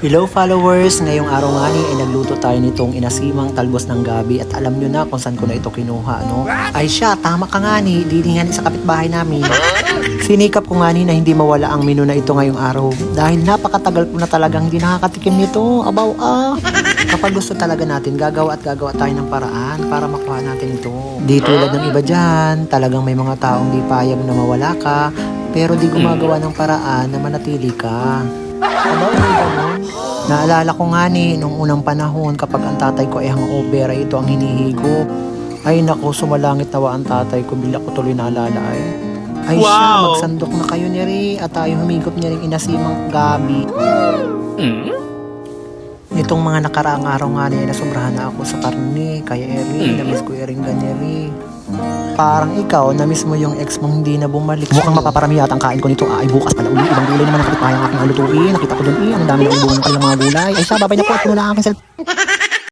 Hello followers! Ngayong araw nga ni ay nagluto tayo nitong inasimang talbos ng gabi at alam nyo na kung saan ko na ito kinuha, no? Ay siya, tama ka nga ni, diningan sa kapitbahay namin. Sinikap ko nga ni na hindi mawala ang menu na ito ngayong araw dahil napakatagal ko na talagang hindi nakakatikim nito. Abaw ah! Kapag gusto talaga natin, gagawa at gagawa tayo ng paraan para makuha natin ito. Di tulad ng iba dyan, talagang may mga taong di payag na mawala ka, pero di gumagawa ng paraan na manatili ka. Abaw. Naalala ko nga ni, nung unang panahon kapag ang tatay ko ay hangover ay ito ang hinihigo. Ay nako, sumalangit nawa ang tatay ko, bila ko tuloy naalala ay. Ay siya, Wow! magsandok na kayo ni Ri at tayo humigop niya rin inasimang gabi. Nitong mga nakaraang araw nga niya, nasobrahan na ako sa karne. Kaya Eri, namiss ko Eri Eri. Parang ikaw, namiss mo yung ex mong hindi na bumalik. Mukhang mapaparami yata ang kain ko nito. Ay, bukas pala uli. Ibang gulay naman ang kapitbahay ang aking alutuin. Nakita ko doon eh. Ang dami na ubungan ng kanilang mga gulay. Ay siya, babay na po. At na aking cellphone.